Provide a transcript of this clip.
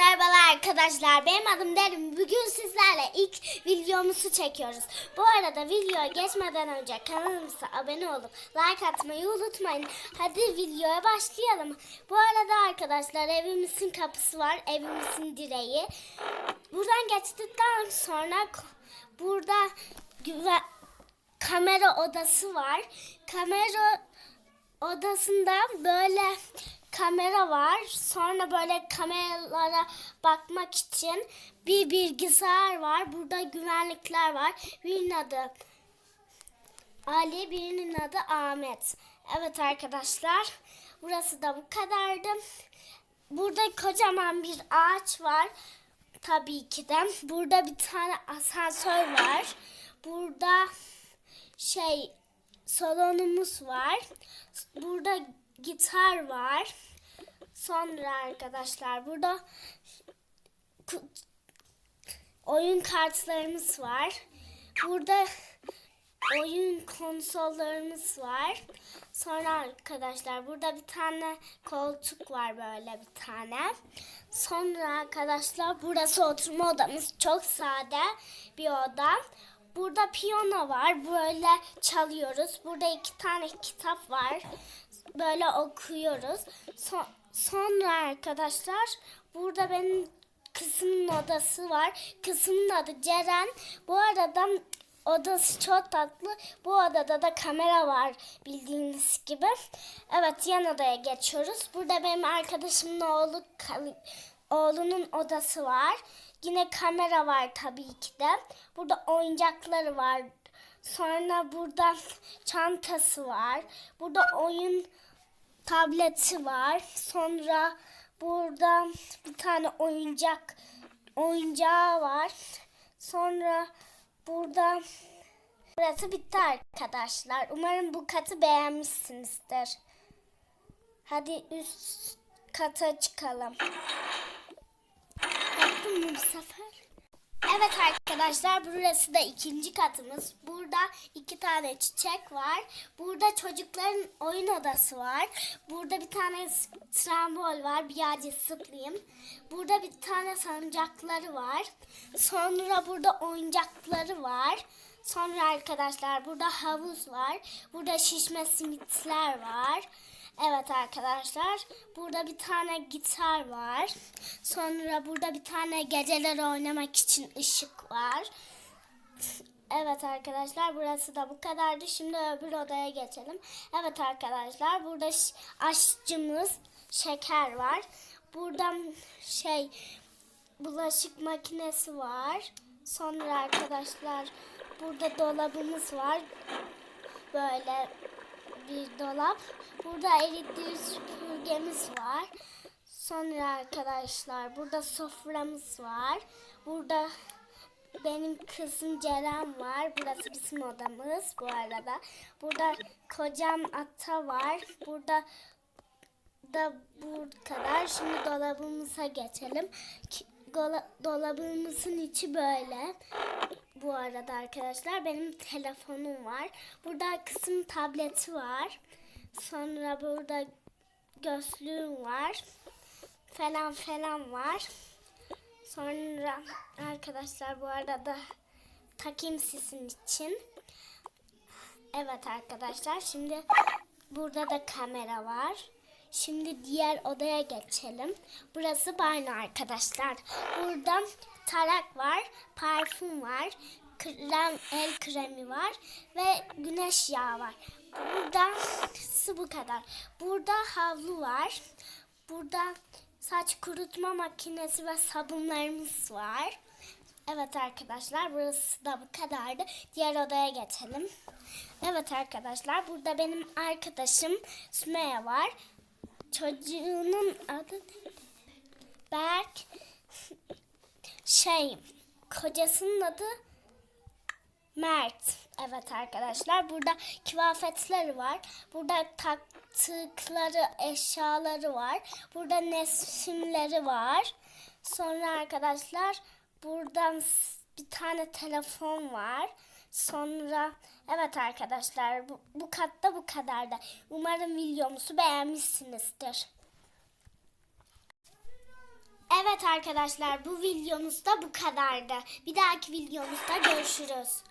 merhabalar arkadaşlar. Benim adım Derin. Bugün sizlerle ilk videomuzu çekiyoruz. Bu arada videoya geçmeden önce kanalımıza abone olup like atmayı unutmayın. Hadi videoya başlayalım. Bu arada arkadaşlar evimizin kapısı var. Evimizin direği. Buradan geçtikten sonra burada kamera odası var. Kamera odasında böyle kamera var. Sonra böyle kameralara bakmak için bir bilgisayar var. Burada güvenlikler var. Birinin adı Ali, birinin adı Ahmet. Evet arkadaşlar. Burası da bu kadardı. Burada kocaman bir ağaç var. Tabii ki de. Burada bir tane asansör var. Burada şey salonumuz var. Burada gitar var. Sonra arkadaşlar burada oyun kartlarımız var. Burada oyun konsollarımız var. Sonra arkadaşlar burada bir tane koltuk var böyle bir tane. Sonra arkadaşlar burası oturma odamız. Çok sade bir oda. Burada piyano var. Böyle çalıyoruz. Burada iki tane kitap var. Böyle okuyoruz. So- sonra arkadaşlar burada benim kızımın odası var. Kızımın adı Ceren. Bu arada odası çok tatlı. Bu odada da kamera var bildiğiniz gibi. Evet yan odaya geçiyoruz. Burada benim arkadaşımın oğlu oğlunun odası var. Yine kamera var tabii ki de. Burada oyuncakları var. Sonra burada çantası var. Burada oyun tableti var. Sonra burada bir tane oyuncak oyuncağı var. Sonra burada burası bitti arkadaşlar. Umarım bu katı beğenmişsinizdir. Hadi üst kata çıkalım. Yaptım mı bu sefer? Evet arkadaşlar burası da ikinci katımız. Burada iki tane çiçek var. Burada çocukların oyun odası var. Burada bir tane trambol var. Birazcık sıklayayım. Burada bir tane salıncakları var. Sonra burada oyuncakları var. Sonra arkadaşlar burada havuz var. Burada şişme simitler var. Evet arkadaşlar burada bir tane gitar var. Sonra burada bir tane geceler oynamak için ışık var. Evet arkadaşlar burası da bu kadardı. Şimdi öbür odaya geçelim. Evet arkadaşlar burada aşçımız şeker var. Burada şey bulaşık makinesi var. Sonra arkadaşlar burada dolabımız var. Böyle bir dolap. Burada elektrik süpürgemiz var. Sonra arkadaşlar burada soframız var. Burada benim kızım Ceren var. Burası bizim odamız bu arada. Burada kocam ata var. Burada da bu kadar. Şimdi dolabımıza geçelim. Dolabımızın içi böyle. Bu arada arkadaşlar benim telefonum var. Burada kısım tableti var. Sonra burada gözlüğüm var. Falan falan var. Sonra arkadaşlar bu arada takayım sizin için. Evet arkadaşlar şimdi burada da kamera var. Şimdi diğer odaya geçelim. Burası banyo arkadaşlar. Burada tarak var, parfüm var, krem, el kremi var ve güneş yağı var. Burada bu kadar. Burada havlu var. Burada saç kurutma makinesi ve sabunlarımız var. Evet arkadaşlar burası da bu kadardı. Diğer odaya geçelim. Evet arkadaşlar burada benim arkadaşım Sümeyye var. Çocuğunun adı? Berk. Şey kocasının adı Mert. Evet arkadaşlar burada kıyafetleri var. Burada taktıkları eşyaları var. Burada resimleri var. Sonra arkadaşlar buradan bir tane telefon var. Sonra evet arkadaşlar bu, bu katta bu kadar da. Umarım videomuzu beğenmişsinizdir. Evet arkadaşlar bu videomuz da bu kadardı. Bir dahaki videomuzda görüşürüz.